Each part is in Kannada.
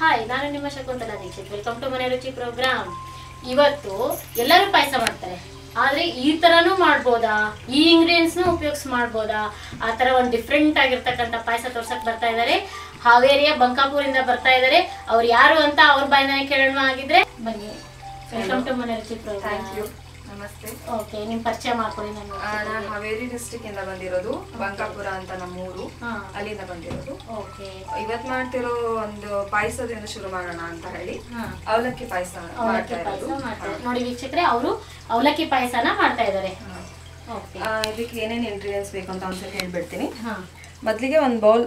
ಹಾಯ್ ನಾನು ನಿಮ್ಮ ಶಕುಂತಲಾ ದೀಕ್ಷಿತ್. ವೆಲ್ಕಮ್ ಟು ಮನೆ ರುಚಿ ಪ್ರೋಗ್ರಾಮ್ ಇವತ್ತು ಎಲ್ಲರೂ ಪಾಯಸ ಮಾಡ್ತಾರೆ. ಆದ್ರೆ ಈ ತರನೂ ಮಾಡ್ಬೋದಾ? ಈ ಇಂಗ್ರೀಡಿಯೆಂಟ್ಸ್ನು ಉಪಯೋಗಿಸಿ ಮಾಡ್ಬೋದಾ? ಆ ತರ ಒಂದು ಡಿಫ್ರೆಂಟ್ ಆಗಿರ್ತಕ್ಕಂಥ ಪಾಯಸ ತೋರ್ಸಕ್ ಬರ್ತಾ ಇದ್ದಾರೆ ಹಾವೇರಿಯ ಬಂಕಾಪುರಿಂದ ಬರ್ತಾ ಇದ್ದಾರೆ ಅವ್ರು ಯಾರು ಅಂತ ಅವ್ರ ಬಾಯಿನ ಕೇಳೋಣ ಆಗಿದ್ರೆ ಬನ್ನಿ. ವೆಲ್ಕಮ್ ಟು ಮನೆ ರುಚಿ ಪ್ರೋಗ್ರಾಮ್ ನಮಸ್ತೆ. ಓಕೆ ನಿಮ್ ಪರಿಚಯ ಮಾಡ್ಕೊಳ್ಳಿ ನಾನು ಹಾವೇರಿ ಡಿಸ್ಟಿಕ್ ಇಂದ ಬಂದಿರೋದು ಬಂಕಾಪುರ ಅಂತ ನಮ್ಮೂರು ಹಾ. ಅಲ್ಲಿಂದ ಬಂದಿರೋದು. ಓಕೆ. ಇವತ್ ಮಾಡ್ತಿರೋ ಒಂದು ಪಾಯಸದಿಂದ ಶುರು ಮಾಡೋಣ ಅಂತ ಹೇಳಿ. ಅವಲಕ್ಕಿ ಪಾಯಸ ಅವಲಕ್ಕಿ ಪಾಯಸ ನೋಡಿ ವೀಕ್ಷಕರೇ ಅವರು ಅವಲಕ್ಕಿ ಪಾಯಸನ ಮಾಡ್ತಾ ಇದ್ದಾರೆ. ಇದಕ್ಕೆ ಏನೇನು ಇಂಗ್ರೀಡಿಯೆಂಟ್ಸ್ ಬೇಕು ಅಂತ ಒಂದ್ಸಲ ಹೇಳ್ಬಿಡ್ತೀನಿ. ಹಾ. ಮೊದಲಿಗೆ ಒಂದು ಬೌಲ್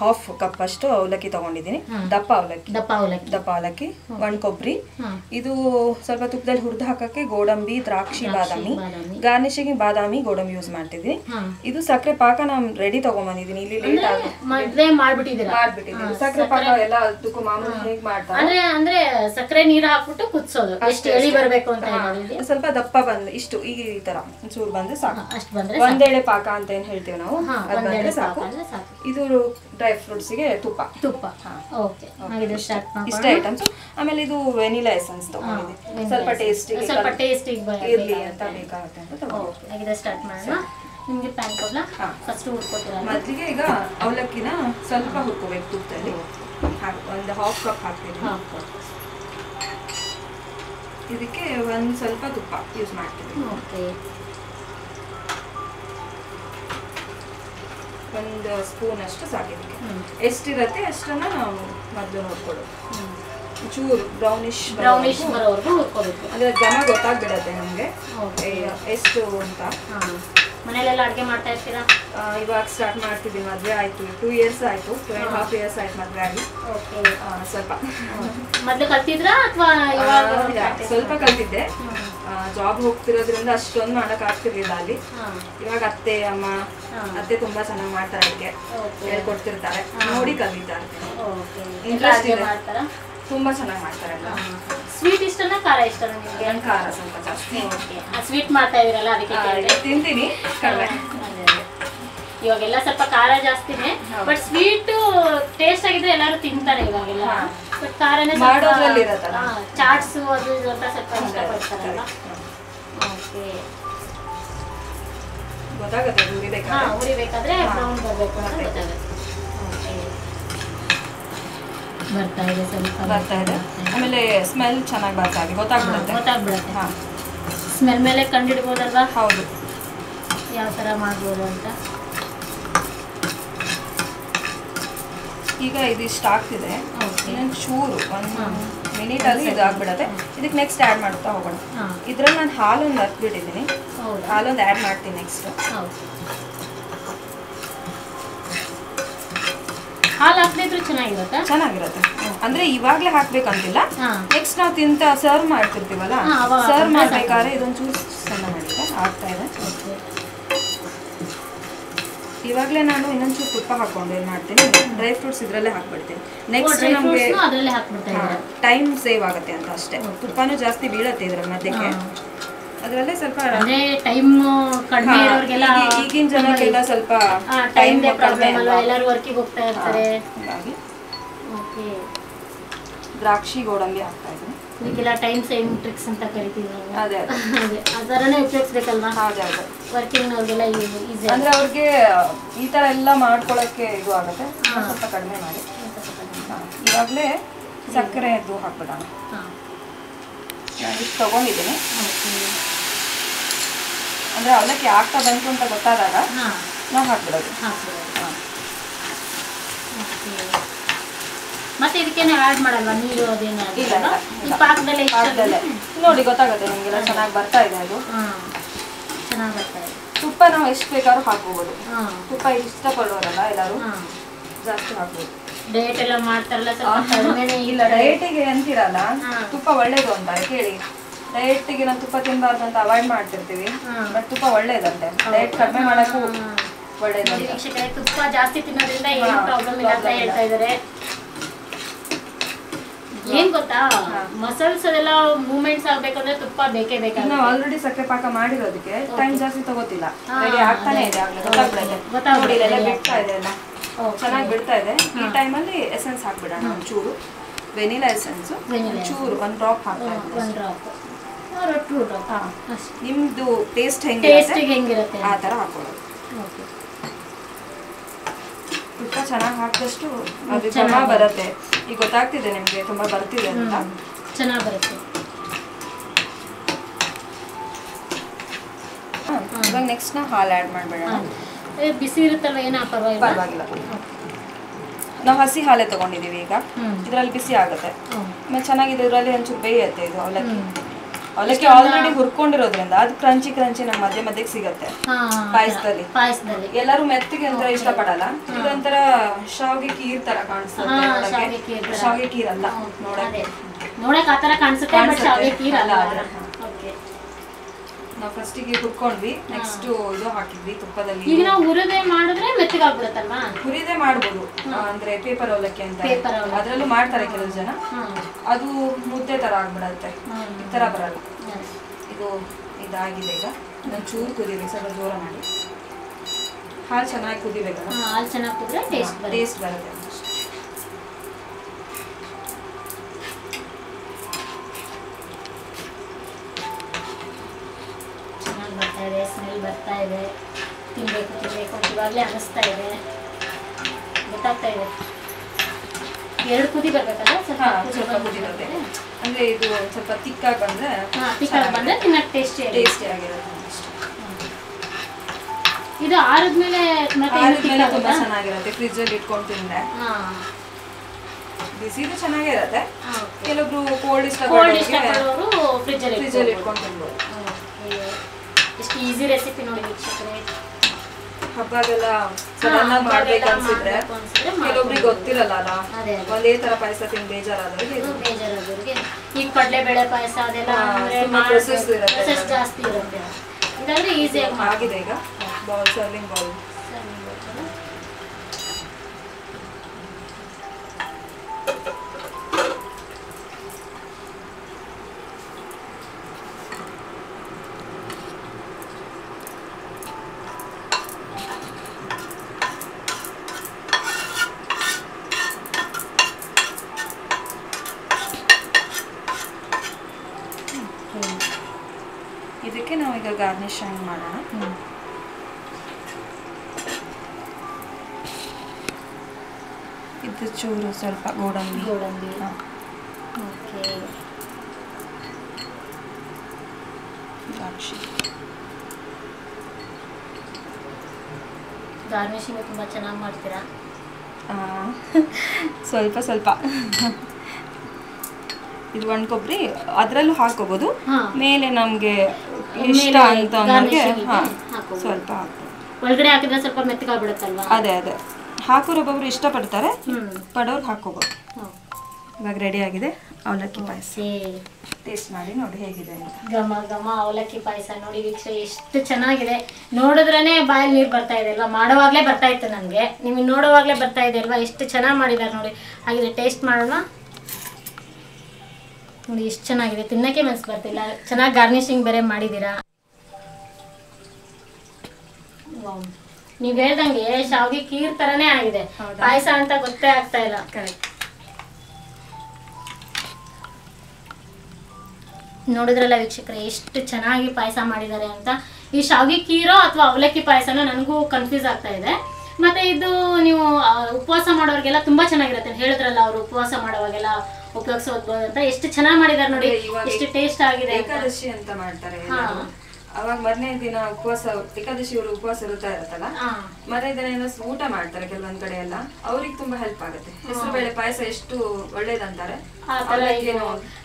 ಹಾಫ್ ಕಪ್ ಅಷ್ಟು ಅವಲಕ್ಕಿ ತಗೊಂಡಿದ್ದೀನಿ. ದಪ್ಪ ಅವಲಕ್ಕಿ. ದಪ್ಪ ಅವಲಕ್ಕಿ. ದಪ್ಪ ಅವಲಕ್ಕಿ ಒಂದು ಕೊಬ್ಬರಿ ಇದು ಸ್ವಲ್ಪ ತುಪ್ಪದಲ್ಲಿ ಹುರಿದು ಹಾಕಕ್ಕೆ ಗೋಡಂಬಿ ದ್ರಾಕ್ಷಿ ಬಾದಾಮಿ. ಗಾರ್ನಿಶಿಂಗ್ ಬಾದಾಮಿ ಗೋಡಂಬಿ ಯೂಸ್ ಮಾಡ್ತಿದ್ದೀನಿ. ಇದು ಸಕ್ಕರೆ ಪಾಕ ನಾನು ರೆಡಿ ತಗೊಂಬಂದಿದ್ದೀನಿ ಇಲ್ಲಿ ಲೇಟ್ ಮಾಡ್ಬಿಟ್ಟಿದ್ದೀನಿ. ಸಕ್ಕರೆ ಪಾಕ ಎಲ್ಲ ಅದಕ್ಕೂ ಮಾಮೂಲಿ ಹೇಗೆ ಮಾಡ್ತಾರೆ. ಅಂದ್ರೆ ಅಂದ್ರೆ ಸಕ್ಕರೆ ನೀರು ಹಾಕ್ಬಿಟ್ಟು ಕುದಿಸೋದು. ಎಷ್ಟು ಎಳಿ ಬರಬೇಕು ಅಂತ ಹೇಳಿದ್ದೀನಿ ಸ್ವಲ್ಪ ದಪ್ಪ ಬಂದು ಇಷ್ಟು ಈ ತರ ಚೂರು ಬಂದ್ರೆ ಸಾಕು. ಅಷ್ಟು ಬಂದ್ರೆ ಒಂದೇಳೆ ಪಾಕ ಅಂತ ಏನು ಹೇಳ್ತೀವಿ ನಾವು? ಅದ್ ಬಂದ್ರೆ ಸಾಕು. ಸಾಕು. ಸಾಕು ಇದು ಡ್ರೈ ಫ್ರೂಟ್ಸ್ಗೆ ತುಪ್ಪ. ತುಪ್ಪ ಓಕೆ. ಹಾಗಿದ್ರೆ ಸ್ಟಾರ್ಟ್ ಇಷ್ಟ ಐಟಮ್ಸ್ ಆಮೇಲೆ ಇದು ವೆನಿಲಾ ಎಸೆನ್ಸ್ ತಗೊಂಡಿದ್ದೀನಿ. ಸ್ವಲ್ಪ ಟೇಸ್ಟಿಗೆ ಸ್ವಲ್ಪ ಟೇಸ್ಟಿಗೆ ಇರಲಿ ಅಂತ ಬೇಕಾಗುತ್ತೆ ಅಂತ ತಗೊಂಡು ಹಾಗಿದ್ರೆ ಸ್ಟಾರ್ಟ್ ಮಾಡೋಣ. ನಿಮಗೆ ಪ್ಯಾನ್ ಕೊಡ್ಲ? ಹಾ. ಫಸ್ಟ್ ಹುಡ್ಕೊತೀರ ಮೊದಲಿಗೆ ಈಗ ಅವಲಕ್ಕಿನ ಸ್ವಲ್ಪ ಹುರ್ಕೋಬೇಕು ತುಪ್ಪದಲ್ಲಿ. ಒಂದು ಹಾಫ್ ಕಪ್ ಹಾಕ್ತೀನಿ ಇದಕ್ಕೆ ಒಂದು ಸ್ವಲ್ಪ ತುಪ್ಪ ಯೂಸ್ ಮಾಡ್ತೀನಿ. ಓಕೆ. ಒಂದು ಸ್ಪೂನ್ ಅಷ್ಟು ಸಾಕಿದಕ್ಕೆ ಹ್ಮ್. ಎಷ್ಟಿರತ್ತೆ ಅಷ್ಟನ್ನ ನಾವು ಮೊದಲು ನೋಡ್ಕೊಳ್ಳೋದು. ಚೂರು ಬ್ರೌನಿಶ್ ಬ್ರೌನಿಶ್ ಬರೋವರೆಗೂ ಹುರ್ಕೋಬೇಕು. ಅಂದರೆ ಘಮ ಗೊತ್ತಾಗ್ಬಿಡತ್ತೆ ನಮಗೆ. ಎಷ್ಟು ಅಂತ. ಮನೇಲೆಲ್ಲ ಅಡುಗೆ ಮಾಡ್ತಾ ಇರ್ತೀರಾ? ಇವಾಗ ಸ್ಟಾರ್ಟ್ ಮಾಡ್ತಿದ್ದೀವಿ ಮದುವೆ ಆಯ್ತು ಟೂ ಇಯರ್ಸ್ ಆಯ್ತು ಟೂ ಆ್ಯಂಡ್ ಹಾಫ್ ಇಯರ್ಸ್ ಆಯ್ತು ಮದುವೆ ಆಗಿ. ಓಕೆ. ಸ್ವಲ್ಪ. ಮೊದಲು ಕಲ್ತಿದ್ರಾ ಅಥವಾ ಇವಾಗ ಸ್ವಲ್ಪ ಕಲ್ತಿದ್ದೆ. ಜಾಬ್ ಹೋಗ್ತಿರೋದ್ರಿಂದ ಅಷ್ಟೊಂದು ಮಾಡಕ್ ಆಗ್ತಿರ್ಲಿಲ್ಲ ಅಲ್ಲಿ. ಇವಾಗ ಅತ್ತೆ ಅಮ್ಮ ಅತ್ತೆ ತುಂಬಾ ಚೆನ್ನಾಗಿ ಮಾಡ್ತಾರೆ ಓಕೆ. ಹೇಳ್ಕೊಡ್ತಿರ್ತಾರೆ. ನೋಡಿ ಕಲಿತಾರೆ. ತುಂಬಾ ಚೆನ್ನಾಗಿ ಮಾಡ್ತಾರೆ. ಸ್ವೀಟ್ ಇಷ್ಟನಾ ಖಾರ ಇಷ್ಟನಾ ನಿಮಗೆ? ನನ್ ಖಾರ ಸ್ವಲ್ಪ ಜಾಸ್ತಿ. ಓಕೆ ಸ್ವೀಟ್ ಮಾಡ್ತಾ ಇದೀರಲ್ಲ ಅದಕ್ಕೆ ಆ, ಕೇಳಿದೆ. ತಿಂತೀನಿ. ಕಡಿಮೆ. ಇವಾಗೆಲ್ಲ ಸ್ವಲ್ಪ ಖಾರ ಜಾಸ್ತಿನೇ. ಬಟ್ ಸ್ವೀಟ್ ಟೇಸ್ಟ್ ಆಗಿದ್ರೆ ಎಲ್ಲರೂ ತಿಂತಾರೆ ಇವಾಗೆಲ್ಲ. ಬಟ್ ಖಾರನೇ ಮಾಡೋದ್ರಲ್ಲಿ ಚಾಟ್ಸ್ ಅದು ಇದು ಅಂತ ಸ್ವಲ್ಪ ಇಷ್ಟಪಡ್ತಾರಲ್ಲ. ಓಕೆ. ಗೊತ್ತಾಗುತ್ತೆ ಹಾ ಉರಿಬೇಕಾದ್ರೆ. ಬ್ರೌನ್ ಬರಬೇಕು ಅಂತ. ಗೊತ್ತಾಗುತ್ತೆ ಓಕೆ ಬರ್ತಾ ಇದೆ ಸ್ವಲ್ಪ ಬರ್ತಾ ಇದೆ. ಆಮೇಲೆ ಸ್ಮೆಲ್ ಚೆನ್ನಾಗಿ ಬರ್ತಾ ಇದೆ. ಗೊತ್ತಾಗ್ಬಿಡುತ್ತೆ. ಗೊತ್ತಾಗ್ಬಿಡುತ್ತೆ. ಹಾ. ಸ್ಮೆಲ್ ಮೇಲೆ ಕಂಡಿಡ್ಬೋದಲ್ವಾ? ಹೌದು. ಯಾವ ಥರ ಮಾಡ್ಬೋದು ಅಂತ? ಈಗ ಇದಿಷ್ಟು ಆಗ್ತಿದೆ. ಇನ್ನೊಂದು ಚೂರು ಒಂದು. ಮಿನಿಟ್ ಅಲ್ಲಿ ಇದು ಆಗ್ಬಿಡತ್ತೆ. ಇದಕ್ಕೆ ನೆಕ್ಸ್ಟ್ ಆ್ಯಡ್ ಮಾಡ್ತಾ ಹೋಗೋಣ. ಇದ್ರಲ್ಲಿ ನಾನು ಹಾಲೊಂದು ಹತ್ಬಿಟ್ಟಿದ್ದೀನಿ ಹೌದಾ? ಹಾಲೊಂದು ಆ್ಯಡ್ ಮಾಡ್ತೀನಿ ನೆಕ್ಸ್ಟ್ ಹಾಲು ಹಾಕದೇ ಚೆನ್ನಾಗಿರುತ್ತಾ? ಚೆನ್ನಾಗಿರುತ್ತೆ. ಅಂದ್ರೆ ಇವಾಗ್ಲೇ ಹಾಕ್ಬೇಕಂತಿಲ್ಲ. ನೆಕ್ಸ್ಟ್ ನಾವು ತಿಂತ ಸರ್ವ್ ಮಾಡ್ತಿರ್ತೀವಲ್ಲ? ಸರ್ವ್ ಮಾಡ್ಬೇಕಾದ್ರೆ ಇದೊಂದು ಚೂರು ಸಣ್ಣ ಮಾಡಿದ್ರೆ ಆಗ್ತಾ ಇದೆ. ಇವಾಗಲೇ ನಾನು ಇನ್ನೊಂದು ಚೂರು ತುಪ್ಪ ಹಾಕೊಂಡು ಏನು ಮಾಡ್ತೀನಿ? ಡ್ರೈ ಫ್ರೂಟ್ಸ್ ಇದ್ರಲ್ಲೇ ಹಾಕ್ಬಿಡ್ತೀನಿ. ನೆಕ್ಸ್ಟ್ ನಮ್ಗೆ ಟೈಮ್ ಸೇವ್ ಆಗುತ್ತೆ ಅಂತ ಅಷ್ಟೇ. ತುಪ್ಪನೂ ಜಾಸ್ತಿ ಬೀಳತ್ತೆ ಇದ್ರ ಮಧ್ಯಕ್ಕೆ. ಅದ್ರಲ್ಲೇ ಸ್ವಲ್ಪ ಟೈಮ್ ಕಡಿಮೆ ಇರೋರಿಗೆಲ್ಲ ಈಗಿನ ಜನಕ್ಕೆಲ್ಲ ಸ್ವಲ್ಪ ಟೈಮ್ ಪ್ರಾಬ್ಲಮ್ ಅಲ್ವಾ ಎಲ್ಲರೂ ವರ್ಕಿಗೆ ಹೋಗ್ತಾ ಇರ್ತಾರೆ. ಓಕೆ. ದ್ರಾಕ್ಷಿ ಗೋಡಂಬಿ ಹಾಕ್ತಾ ಇದ್ದೀನಿ. ಇದಕ್ಕೆಲ್ಲ ಟೈಮ್ ಸೇವಿಂಗ್ ಟ್ರಿಕ್ಸ್ ಅಂತ ಕರಿತೀವಿ ನಾವು. ಅದೇ ಅದೇ. ಆ ಥರನೇ ಉಪಯೋಗಿಸ್ಬೇಕಲ್ವಾ? ಅದೇ ವರ್ಕಿಂಗ್ ಅವ್ರಿಗೆಲ್ಲ ಈಸಿ ಅಂದ್ರೆ ಅವ್ರಿಗೆ ಈ ಥರ ಎಲ್ಲ ಮಾಡ್ಕೊಳ್ಳೋಕ್ಕೆ ಇದು ಆಗುತ್ತೆ. ಸ್ವಲ್ಪ ಕಡಿಮೆ ಮಾಡಿ. ಇವಾಗಲೇ ಸಕ್ಕರೆದು ಹಾಕ್ಬಿಡೋಣ. ಹಾಂ. ನಾನು ತಗೊಂಡಿದ್ದೀನಿ. ಅಂದ್ರೆ ಅವಲಕ್ಕಿ ಆಗ್ತಾ ಬಂತು ಅಂತ ಗೊತ್ತಾದಾಗ ಹಾಂ. ನಾವು ಹಾಕ್ಬಿಡೋದು. ಹಾಕ್ಬೋದು ಹಾ. ಓಕೆ. ಮತ್ತೆ ಇದಕ್ಕೇನೆ ಆ್ಯಡ್ ಮಾಡಲ್ವಾ? ನೀರು ಅದೇನು ಇಲ್ಲ. ಪಾಕದಲ್ಲೇ ನೋಡಿ ಗೊತ್ತಾಗುತ್ತೆ ನಿಮಗೆಲ್ಲ ಚೆನ್ನಾಗಿ ಬರ್ತಾ ಇದೆ ಅದು. ಚೆನ್ನಾಗಿ ಬರ್ತಾ ಇದೆ. ತುಪ್ಪ ನಾವು ಎಷ್ಟು ಬೇಕಾದ್ರು ಹಾಕ್ಬೋದು. ಹಾಂ. ತುಪ್ಪ ಇಷ್ಟಪಡೋರಲ್ಲ ಎಲ್ಲರೂ? ಹಾಂ. ಜಾಸ್ತಿ ಹಾಕ್ಬೋದು. ಡಯಟ್ ಎಲ್ಲ ಮಾಡ್ತಾರಲ್ಲ ಇಲ್ಲ. ಡಯಟಿಗೆ ಅಂತಿರಲ್ಲ. ತುಪ್ಪ ಒಳ್ಳೇದು ಅಂತ ಕೇಳಿ. ಡಯಟಿಗೆ ನಾವು ತುಪ್ಪ ತಿನ್ಬಾರ್ದು ಅಂತ ಅವಾಯ್ಡ್ ಮಾಡ್ತಿರ್ತೀವಿ ಬಟ್ ತುಪ್ಪ ಒಳ್ಳೇದಂತೆ. ಡಯಟ್ ಕಡಿಮೆ ಮಾಡಕ್ಕೆ ಹಾ. ಒಳ್ಳೇದು ವೀಕ್ಷಕರೇ ತುಪ್ಪ ಜಾಸ್ತಿ ತಿನ್ನೋದ್ರಿಂದ ಏನು ಪ್ರಾಬ್ಲಮ್ ಇಲ್ಲ ಅಂತ ಹೇಳ್ತಾ ಇದ್ದಾರೆ ಏನ್ ಗೊತ್ತಾ? ಮಸಲ್ಸ್ ಅದೆಲ್ಲ ಮೂವ್ಮೆಂಟ್ಸ್ ಆಗ್ಬೇಕಂದ್ರೆ ತುಪ್ಪ ಬೇಕೇ ನಾವು ಬೇಕಾಗುತ್ತೆ ಆಲ್ರೆಡಿ ಸಕ್ಕರೆ ಪಾಕ ಮಾಡಿರೋದಕ್ಕೆ ಟೈಮ್ ಜಾಸ್ತಿ ತಗೋತಿಲ್ಲ. ರೆಡಿ ಆಗ್ತಾನೆ ಇದೆ ಆಗ್ಲೇ ಗೊತ್ತಾಗ್ಬಿಡುತ್ತೆ ready ಬಿಡ್ತಾ ಇದೆ ಎಲ್ಲ. ಚೆನ್ನಾಗಿ ಬಿಡ್ತಾ ಇದೆ. ಈ ಟೈಮಲ್ಲಿ ಎಸೆನ್ಸ್ ಹಾಕ್ಬಿಡೋಣ ಒಂಚೂರು. ವೆನಿಲಾ ಎಸೆನ್ಸ್ ಚೂರು ಒಂದು ಡ್ರಾಪ್ ಹಾಕಿ ಒನ್ ಡ್ರಾಪ್ ಹಾ. ಅಷ್ಟೇ. ನಿಮ್ದು ಟೇಸ್ಟ್ ಹೆಂಗೆ ಟೇಸ್ಟಿಗೆ ಹೆಂಗಿರುತ್ತೆ? ಆ ಥರ ಹಾಕೊಳ್ಳೋದು. ಓಕೆ. ತುಪ್ಪ ಚೆನ್ನಾಗಿ ಹಾಕಿದಷ್ಟು ಅದು ಚೆನ್ನಾಗಿ ಬರುತ್ತೆ. ಈಗ ಗೊತ್ತಾಗ್ತಿದೆ ನಿಮಗೆ ತುಂಬಾ ಬರ್ತಿದೆ ಅಂತ. ಚೆನ್ನಾಗಿ ಬರುತ್ತೆ. ಇವಾಗ ನೆಕ್ಸ್ಟ್ ನಾ ಹಾಲು ಆ್ಯಡ್ ಮಾಡಬೇಡ ಬಿಸಿ ಇರುತ್ತಲ್ಲ ಏನೋ? ಪರವಾಗಿಲ್ಲ. ಪರವಾಗಿಲ್ಲ. ನಾವು ಹಸಿ ಹಾಲೇ ತಗೊಂಡಿದೀವಿ ಈಗ. ಇದರಲ್ಲಿ ಬಿಸಿ ಆಗುತ್ತೆ. ಆಮೇಲೆ ಚೆನ್ನಾಗಿದೆ ಇದರಲ್ಲಿ ಒಂಚೂರು ಬೇಯುತ್ತೆ ಇದು ಅವಲಕ್ಕಿ. ಅವಲಕ್ಕಿ ಆಲ್ರೆಡಿ ಹುರ್ಕೊಂಡಿರೋದ್ರಿಂದ ಅದು ಕ್ರಂಚಿ ಕ್ರಂಚಿ ನಮ್ಮ ಮಧ್ಯೆ ಮಧ್ಯಕ್ಕೆ ಸಿಗತ್ತೆ ಪಾಯಸದಲ್ಲಿ. ಪಾಯಸದಲ್ಲಿ. ಎಲ್ಲರೂ ಮೆತ್ತಗೆ ಅಂತ ಇಷ್ಟಪಡಲ್ಲ. ಇದೊಂಥರ ಶಾವಿಗೆ ಕೀರ್ ತರ ಕಾಣಿಸುತ್ತೆ ಶಾವಿಗೆ ಕೀರ್ ಅಲ್ಲ ನೋಡಕ್ಕೆ. ನೋಡಕ್ ಆ ತರ ಕಾಣಿಸುತ್ತೆ ಶಾವಿಗೆ ಕೀರ್ ಅಲ್ಲ ನಾವು ಫಸ್ಟಿಗೆ ಹುರ್ಕೊಂಡ್ವಿ ನೆಕ್ಸ್ಟ್ ಇದು ಹಾಕಿದ್ವಿ ತುಪ್ಪದಲ್ಲಿ. ಈಗ ನಾವು ಹುರಿದೆ ಮಾಡಿದ್ರೆ ಮೆತ್ತಗಾಗ್ಬಿಡುತ್ತಲ್ವಾ? ಹುರಿದೇ ಮಾಡ್ಬೋದು ಅಂದ್ರೆ ಪೇಪರ್ ಅವಲಕ್ಕಿ ಅಂತ. ಅದರಲ್ಲೂ ಮಾಡ್ತಾರೆ ಕೆಲವು ಜನ. ಅದು ಮುದ್ದೆ ತರ ಆಗ್ಬಿಡತ್ತೆ. ಈ ತರ ಬರಲ್ಲ. ಇದು ಇದಾಗಿದೆ ಈಗ. ನಾನು ಚೂರು ಕುದಿಬೇಕು ಸ್ವಲ್ಪ ಜೋರ ಮಾಡಿ ಹಾಲು ಚೆನ್ನಾಗಿ ಕುದಿಬೇಕಲ್ಲ? ಹಾಲು ಚೆನ್ನಾಗಿ ಕುದ್ರೆ ಟೇಸ್ಟ್ ಟೇಸ್ಟ್ ಬರುತ್ತೆ ಚೆನ್ನಾಗಿ ಬರ್ತಾ ಇದೆ ಸ್ಮೆಲ್ ಬರ್ತಾ ಇದೆ. ತಿನ್ಬೇಕು ತಿನ್ಬೇಕು ಅಂತ ಇವಾಗಲೇ ಅನಿಸ್ತಾ ಇದೆ. ಗೊತ್ತಾಗ್ತಾ ಇದೆ. ಎರಡು ಕುದಿ ಬರ್ಬೇಕಲ್ಲ? ಸ್ವಲ್ಪ ಕುದಿ ಸ್ವಲ್ಪ ಕುದಿರುತ್ತೆ ಅಂದ್ರೆ ಇದು ಸ್ವಲ್ಪ ತಿಕ್ಕಾಗಿ ಬಂದ್ರೆ ಹಾ ತಿಕ್ಕಾಗಿ ಬಂದ್ರೆ ತಿನ್ನಕ್ಕೆ ಟೇಸ್ಟಿ ಟೇಸ್ಟಿ ಆಗಿರುತ್ತೆ ಇದು ಆರದ್ಮೇಲೆ ಇನ್ನು ತುಂಬಾ ಚೆನ್ನಾಗಿರುತ್ತೆ. ಫ್ರಿಜ್ ಅಲ್ಲಿ ಇಟ್ಕೊಂಡು ತಿಂದ್ರೆ. ಬಿಸಿದು ಚೆನ್ನಾಗಿರುತ್ತೆ. ಕೆಲವೊಬ್ರು ಕೋಲ್ಡ್ ಇಷ್ಟಪಡೋರು ಫ್ರಿಜ್ ಅಲ್ಲಿ ಇಟ್ಕೊಂಡು ತಿನ್ಬೋದು. ಎಷ್ಟು ಈಸಿ ರೆಸಿಪಿ ನೋಡಿ ವೀಕ್ಷಕರೇ. ಹಬ್ಬಗೆಲ್ಲ ಸಡನ್ ಆಗಿ ಮಾಡ್ಬೇಕು ಅನ್ಸಿದ್ರೆ ಕೆಲವೊಬ್ರಿಗೆ ಗೊತ್ತಿರಲ್ಲ ಅಲ್ಲ? ಒಂದೇ ತರ ಪಾಯಸ ತಿಂದು ಬೇಜಾರಾದವ್ರಿಗೆ. ಬೇಜಾರಾದವ್ರಿಗೆ. ಈಗ ಕಡಲೆಬೇಳೆ ಪಾಯಸ ಅದೆಲ್ಲ ಜಾಸ್ತಿ ಇರುತ್ತೆ. ಇದಾದ್ರೆ ಈಸಿಯಾಗಿ ಆಗಿದೆ ಈಗ. ಬಾಲ್ ಸರ್ವಿಂಗ್ ಬೌಲ್ ಇದು ಚೂರು ಸ್ವಲ್ಪ ಗೋಡಂಬಿ. ಗೋಡಂಬಿ. ಓಕೆ. ದ್ರಾಕ್ಷಿ. ಗಾರ್ನಿಶಿಂಗ್ ತುಂಬ ಚೆನ್ನಾಗಿ ಮಾಡ್ತೀರಾ? ಸ್ವಲ್ಪ ಸ್ವಲ್ಪ. ಇದು ಒಣ ಕೊಬ್ಬರಿ ಅದರಲ್ಲೂ ಹಾಕೋಬಹುದು ಮೇಲೆ ನಮಗೆ ಇಷ್ಟ ಅಂತ. ಸ್ವಲ್ಪ ಹಾಕೋದು ಒಳಗಡೆ ಹಾಕಿದ್ರೆ ಸ್ವಲ್ಪ ಮೆತ್ತಗಾಗ್ಬಿಡುತ್ತಲ್ವಾ? ಅದೇ ಅದೇ. ಹಾಕೋರು ಒಬ್ಬೊಬ್ರು ಇಷ್ಟಪಡ್ತಾರೆ ಪಡೋರ್ಗೆ ಪಡೋರು ಹಾಕೋಬಹುದು ಹಾ. ಇವಾಗ ರೆಡಿ ಆಗಿದೆ ಅವಲಕ್ಕಿ ಪಾಯಸ. ಟೇಸ್ಟ್ ಮಾಡಿ ನೋಡಿ ಹೇಗಿದೆ ಘಮ ಘಮ ಅವಲಕ್ಕಿ ಪಾಯಸ ನೋಡಿ ವೀಕ್ಷ ಎಷ್ಟು ಚೆನ್ನಾಗಿದೆ. ನೋಡಿದ್ರೇನೆ ಬಾಯಲ್ಲಿ ನೀರು ಬರ್ತಾ ಇದೆ ಅಲ್ವಾ? ಮಾಡುವಾಗಲೇ ಬರ್ತಾ ಇತ್ತು ನನಗೆ. ನಿಮಗೆ ನೋಡುವಾಗಲೇ ಬರ್ತಾ ಇದೆ ಅಲ್ವಾ? ಎಷ್ಟು ಚೆನ್ನಾಗಿ ಮಾಡಿದ್ದಾರೆ ನೋಡಿ. ಹಾಗಿದ್ರೆ ಟೇಸ್ಟ್ ಮಾಡೋಣ. ನೋಡಿ ಎಷ್ಟು ಚೆನ್ನಾಗಿದೆ. ತಿನ್ನಕ್ಕೆ ಮನ್ಸು ಬರ್ತಿಲ್ಲ. ಚೆನ್ನಾಗಿ ಗಾರ್ನಿಶಿಂಗ್ ಬೇರೆ ಮಾಡಿದ್ದೀರಾ. ನೀವ್ ಹೇಳ್ದಂಗೆ ಶಾವ್ಗೆ ಕೀರ್ ತರನೇ ಆಗಿದೆ. ಪಾಯಸ ಅಂತ ಗೊತ್ತೇ ಆಗ್ತಾ ಇಲ್ಲ. ನೋಡಿದ್ರಲ್ಲ ವೀಕ್ಷಕರೇ ಎಷ್ಟು ಚೆನ್ನಾಗಿ ಪಾಯಸ ಮಾಡಿದ್ದಾರೆ ಅಂತ. ಈ ಶಾವಿಗೆ ಕೀರೋ ಅಥವಾ ಅವಲಕ್ಕಿ ಪಾಯಸನೋ ನನಗೂ ಕನ್ಫ್ಯೂಸ್ ಆಗ್ತಾ ಇದೆ. ಮತ್ತೆ ಇದು ನೀವು ಉಪವಾಸ ಮಾಡೋರಿಗೆಲ್ಲ ತುಂಬಾ ಚೆನ್ನಾಗಿರುತ್ತೆ. ಹೇಳಿದ್ರಲ್ಲ ಅವರು ಉಪವಾಸ ಮಾಡೋವಾಗೆಲ್ಲ ಉಪಯೋಗಿಸೋದ್ಬೋದು ಅಂತ. ಎಷ್ಟು ಚೆನ್ನಾಗಿ ಮಾಡಿದ್ದಾರೆ ನೋಡಿ. ಎಷ್ಟು ಟೇಸ್ಟ್ ಆಗಿದೆ ಅಂತ. ಮಾಡ್ತಾರೆ. ಅವಾಗ ಮರನೇ ದಿನ ಉಪವಾಸ ಏಕಾದಶಿ ಅವರು ಉಪವಾಸ ಇರುತ್ತಾ ಇರುತ್ತಲ್ಲ ಮರೇ ದಿನ ಏನೋ ಊಟ ಮಾಡ್ತಾರೆ ಕೆಲವೊಂದ್ ಕಡೆ ಎಲ್ಲ. ಅವ್ರಿಗೆ ತುಂಬಾ ಹೆಲ್ಪ್ ಆಗುತ್ತೆ. ಹೆಸರು ಬೇಳೆ ಪಾಯಸ ಎಷ್ಟು ಒಳ್ಳೇದಂತಾರೆ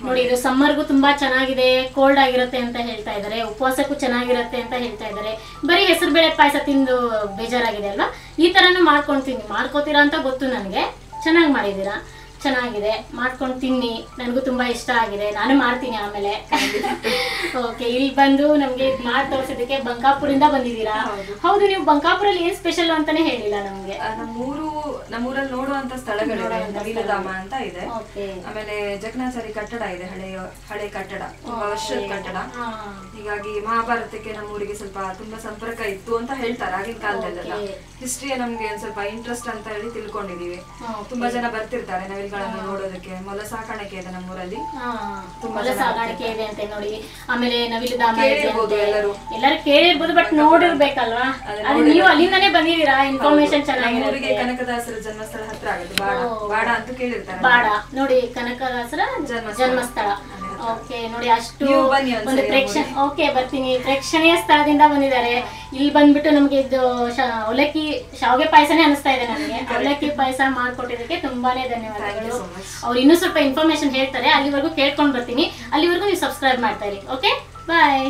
ನೋಡಿ ಇದು ಸಮ್ಮರ್ಗೂ ತುಂಬಾ ಚೆನ್ನಾಗಿದೆ ಕೋಲ್ಡ್ ಆಗಿರುತ್ತೆ ಅಂತ ಹೇಳ್ತಾ ಇದ್ದಾರೆ ಉಪವಾಸಕ್ಕೂ ಚೆನ್ನಾಗಿರುತ್ತೆ ಅಂತ ಹೇಳ್ತಾ ಇದ್ದಾರೆ. ಬರೀ ಹೆಸರು ಬೇಳೆ ಪಾಯಸ ತಿಂದು ಬೇಜಾರಾಗಿದೆ ಅಲ್ವಾ? ಈ ತರನು ಮಾಡ್ಕೊಂತೀನಿ. ಮಾಡ್ಕೋತೀರಾ ಅಂತ ಗೊತ್ತು ನನಗೆ. ಚೆನ್ನಾಗಿ ಮಾಡಿದ್ದೀರಾ? ಚೆನ್ನಾಗಿದೆ. ಮಾಡ್ಕೊಂಡು ತಿನ್ನಿ. ನನಗೂ ತುಂಬಾ ಇಷ್ಟ ಆಗಿದೆ. ನಾನು ಮಾಡ್ತೀನಿ ಆಮೇಲೆ. ಓಕೆ ಇಲ್ಲಿ ಬಂದು ನಮ್ಗೆ ಮಾಡಿ ತೋರಿಸೋದಕ್ಕೆ ಬಂಕಾಪುರಿಂದ ಬಂದಿದ್ದೀರಾ? ಹೌದು. ನೀವು ಬಂಕಾಪುರಲ್ಲಿ ಏನ್ ಸ್ಪೆಷಲ್ ಅಂತಾನೆ ಹೇಳಿಲ್ಲ ನಮ್ಗೆ. ನಮ್ಮೂರು ನಮ್ಮೂರಲ್ಲಿ ನೋಡುವಂತ ಸ್ಥಳಗಳಿವೆ ನವೀಲಧಾಮ ಅಂತ ಇದೆ. ಆಮೇಲೆ ಜಗನಾಚಾರಿ ಕಟ್ಟಡ ಇದೆ ಹಳೆಯ ಹಳೆ ಕಟ್ಟಡ. ತುಂಬಾ ವರ್ಷದ ಕಟ್ಟಡ. ಹೀಗಾಗಿ ಮಹಾಭಾರತಕ್ಕೆ ನಮ್ಮೂರಿಗೆ ಸ್ವಲ್ಪ ತುಂಬಾ ಸಂಪರ್ಕ ಇತ್ತು ಅಂತ ಹೇಳ್ತಾರೆ ಆಗಿನ ಕಾಲದಲ್ಲೆಲ್ಲ. ಹಿಸ್ಟ್ರಿಯ ಹಿಸ್ಟ್ರಿ ನಮ್ಗೆ ಒಂದ್ ಸ್ವಲ್ಪ ಇಂಟ್ರೆಸ್ಟ್ ಅಂತ ಹೇಳಿ ತಿಳ್ಕೊಂಡಿದೀವಿ ತುಂಬಾ ಜನ ಬರ್ತಿರ್ತಾರೆ. ನಾವೆಲ್ಲ ಪ್ರಾಣಿಗಳನ್ನು ನೋಡೋದಕ್ಕೆ ಮೊಲ ಸಾಕಾಣಿಕೆ ಇದೆ ನಮ್ಮೂರಲ್ಲಿ. ಮೊಲ ಸಾಕಾಣಿಕೆ ಇದೆ ಅಂತ ನೋಡಿ. ಆಮೇಲೆ ನವಿಲು ಧಾಮ ಎಲ್ಲರೂ. ಎಲ್ಲರೂ ಕೇಳಿರ್ಬೋದು ಬಟ್ ನೋಡಿರ್ಬೇಕಲ್ವಾ? ಅದೇ ನೀವು ಅಲ್ಲಿಂದಾನೇ ಬಂದಿದ್ದೀರಾ? ಇನ್ಫಾರ್ಮೇಶನ್ ಚೆನ್ನಾಗಿರುತ್ತೆ. ಕನಕದಾಸರ ಜನ್ಮಸ್ಥಳ ಹತ್ರ ಆಗುತ್ತೆ ಬಾಡ. ಬಾಡ ಅಂತ ಕೇಳಿರ್ತಾರೆ. ಬಾಡ. ನೋಡಿ ಕನಕದಾಸರ ಜನ್ಮಸ್ಥಳ. ಓಕೆ ನೋಡಿ ಅಷ್ಟು ಒಂದು ಪ್ರೇಕ್ಷ ಓಕೆ ಬರ್ತೀನಿ. ಪ್ರೇಕ್ಷಣೀಯ ಸ್ಥಳದಿಂದ ಬಂದಿದ್ದಾರೆ. ಇಲ್ಲಿ ಬಂದ್ಬಿಟ್ಟು ನಮ್ಗೆ ಇದು ಒಲಕ್ಕಿ ಅವಲಕ್ಕಿ ಶಾವಿಗೆ ಪಾಯಸನೇ ಅನಿಸ್ತಾ ಇದೆ ನನಗೆ ಅವಲಕ್ಕಿ ಪಾಯಸ ಮಾಡ್ಕೊಟ್ಟಿದ್ದಕ್ಕೆ ತುಂಬಾನೇ ಧನ್ಯವಾದಗಳು. ಅವ್ರು ಇನ್ನೂ ಸ್ವಲ್ಪ ಇನ್ಫಾರ್ಮೇಶನ್ ಹೇಳ್ತಾರೆ. ಅಲ್ಲಿವರೆಗೂ ಕೇಳ್ಕೊಂಡು ಬರ್ತೀನಿ. ಅಲ್ಲಿವರೆಗೂ ನೀವು ಸಬ್ಸ್ಕ್ರೈಬ್ ಮಾಡ್ತಾ ಇರಿ. Okay bye